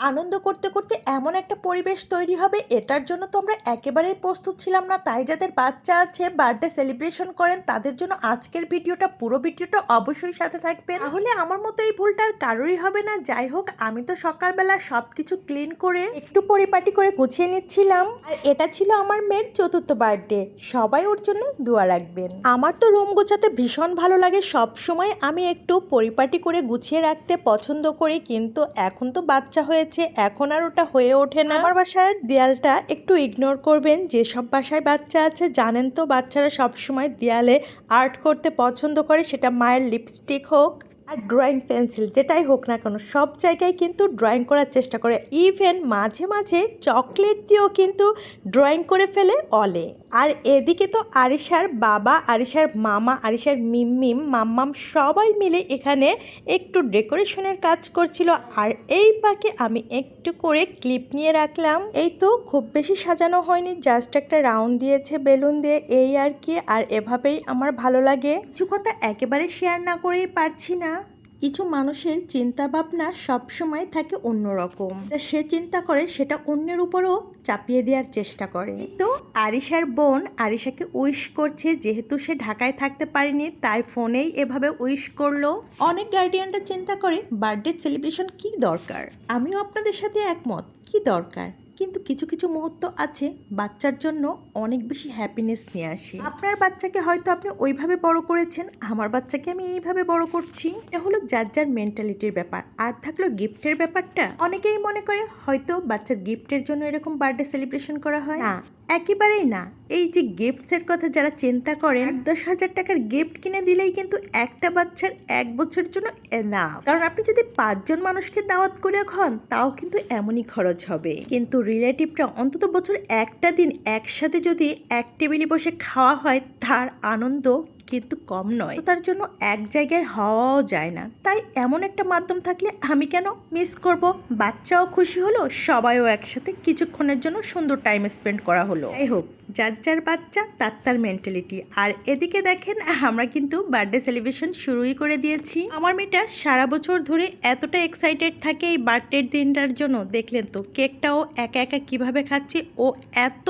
আনন্দ করতে করতে এমন একটা পরিবেশ তৈরি হবে, এটার জন্য তো আমরা একেবারেই প্রস্তুত ছিলাম না। তাই যাদের বাচ্চা আছে বার্থডে সেলিব্রেশন করেন, তাদের জন্য আজকের ভিডিওটা, পুরো ভিডিওটা অবশ্যই সাথে থাকবে তাহলে আমার মতো এই ভুলটা আর কারোরই হবে না। যাই হোক, আমি তো সকালবেলা সব কিছু ক্লিন করে একটু পরিপাটি করে গুছিয়ে নিচ্ছিলাম। আর এটা ছিল আমার মেয়ের চতুর্থ বার্থডে সবাই ওর জন্য দোয়া রাখবেন। আমার তো রুম গোছাতে ভীষণ ভালো লাগে। সব সময় আমি একটু পরিপাটি করে গুছিয়ে রাখতে পছন্দ করি, কিন্তু এখন তো বাচ্চা হয়েছে, এখন আর ওটা হয়ে ওঠে না। আমার বাসার দেয়ালটা একটু ইগনোর করবেন। যেসব বাসায় বাচ্চা আছে, জানেন তো, বাচ্চারা সবসময় দেয়ালে আর্ট করতে পছন্দ করে। সেটা মায়ের লিপস্টিক হোক আর ড্রয়িং পেন্সিল যেটাই হোক না কেন, সব জায়গায় কিন্তু ড্রয়িং করার চেষ্টা করে। ইভেন মাঝে মাঝে চকলেট দিয়েও কিন্তু ড্রয়িং করে ফেলে অলে। আর এদিকে তো আরিশার বাবা, আরিশার মামা, আরিশার মিমমিম, মাম্মাম সবাই মিলে এখানে একটু ডেকোরেশনের কাজ করছিল। আর এই পাকে আমি একটু করে ক্লিপ নিয়ে রাখলাম। এই তো খুব বেশি সাজানো হয়নি জাস্ট একটা রাউন্ড দিয়েছে বেলুন দিয়ে, এই আর কি। আর এভাবেই আমার ভালো লাগে। কিছু কথা একেবারে শেয়ার না করেই পারছি না। কিছু মানুষের চিন্তা ভাবনা সবসময় থাকে অন্যরকম। সে চিন্তা করে, সেটা অন্যের উপরও চাপিয়ে দেওয়ার চেষ্টা করে। তো আরিশার বোন আরিশাকে উইশ করছে, যেহেতু সে ঢাকায় থাকতে পারেনি, তাই ফোনেই এভাবে উইশ করল। অনেক গার্ডিয়ানরা চিন্তা করে বার্থডে সেলিব্রেশন কি দরকার? আমিও আপনাদের সাথে একমত, কি দরকার? কিন্তু কিছু কিছু মুহূর্ত আছে বাচ্চার জন্য অনেক বেশি হ্যাপিনেস নিয়ে আসে। আপনার বাচ্চাকে হয়তো আপনি ওইভাবে বড় করেছেন, আমার বাচ্চাকে আমি এইভাবে বড় করছি। এটা হলো যার যার মেন্টালিটির ব্যাপার। আর থাকল গিফটের ব্যাপারটা। অনেকেই মনে করে হয়তো বাচ্চার গিফটের জন্য এরকম বার্থডে সেলিব্রেশন করা হয়। না একেবারেই না। এই যে গিফটসের কথা যারা চিন্তা করেন দশ হাজার টাকার গিফট কিনে দিলেই কিন্তু একটা বাচ্চার এক বছরের জন্য না কারণ আপনি যদি পাঁচজন মানুষকে দাওয়াত করে খান তাও কিন্তু এমনই খরচ হবে। কিন্তু রিলেটিভরা অন্তত বছর একটা দিন একসাথে যদি এক টেবিলে বসে খাওয়া হয় তার আনন্দ কিন্তু কম নয়। তার জন্য এক জায়গায় হওয়াও যায় না। তাই এমন একটা মাধ্যম থাকলে আমি কেন মিস করব? বাচ্চাও খুশি হলো, সবাইও একসাথে কিছুক্ষণের জন্য সুন্দর টাইম স্পেন্ড করা হলো। যাই হোক যার যার বাচ্চা, তার তার মেন্টালিটি আর এদিকে দেখেন, আমরা কিন্তু বার্থডে সেলিব্রেশন শুরুই করে দিয়েছি। আমার মেয়েটা সারা বছর ধরে এতটা এক্সাইটেড থাকে এই বার্থডের দিনটার জন্য। দেখলেন তো, কেকটাও একা একা কীভাবে খাচ্ছে? ও এত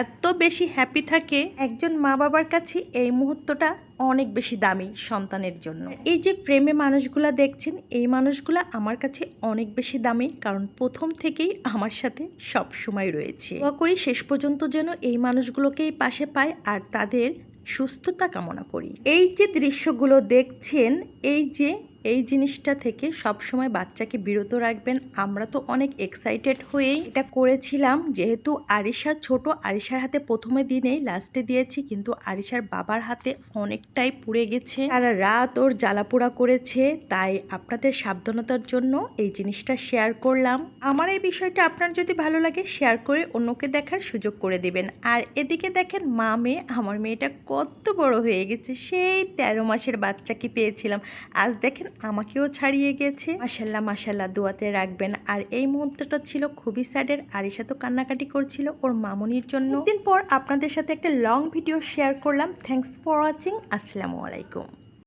এত বেশি হ্যাপি থাকে। একজন মা বাবার কাছে এই মুহূর্তটা অনেক বেশি দামি সন্তানের জন্য। এই যে ফ্রেমে মানুষগুলা দেখছেন, এই মানুষগুলা আমার কাছে অনেক বেশি দামি কারণ প্রথম থেকেই আমার সাথে সব সময় রয়েছে। করি শেষ পর্যন্ত যেন এই মানুষগুলোকেই পাশে পায় আর তাদের সুস্থতা কামনা করি। এই যে দৃশ্যগুলো দেখছেন, এই যে এই জিনিসটা থেকে সব সময় বাচ্চাকে বিরত রাখবেন। আমরা তো অনেক এক্সাইটেড হয়েই এটা করেছিলাম। যেহেতু আরিশা ছোট, আরিশার হাতে প্রথমে দিনেই লাস্টে দিয়েছি, কিন্তু আরিশার বাবার হাতে অনেকটাই পুড়ে গেছে। আর রাত ওর জ্বালাপোড়া করেছে, তাই আপনাদের সাবধানতার জন্য এই জিনিসটা শেয়ার করলাম। আমার এই বিষয়টা আপনার যদি ভালো লাগে শেয়ার করে অন্যকে দেখার সুযোগ করে দেবেন। আর এদিকে দেখেন মা মেয়ে, আমার মেয়েটা কত বড় হয়ে গেছে। সেই তেরো মাসের বাচ্চাকে পেয়েছিলাম। আজ দেখেন আমাকেও ছাড়িয়ে গেছে। মাসাল্লাহ মাসাল্লাহ দোয়াতে রাখবেন। আর এই মুহূর্তটা ছিল খুবই স্যাডের। আরিশা তো কান্নাকাটি করছিল ওর মামনির জন্য। দিন পর আপনাদের সাথে একটা লং ভিডিও শেয়ার করলাম। থ্যাংকস ফর ওয়াচিং আসসালামু আলাইকুম।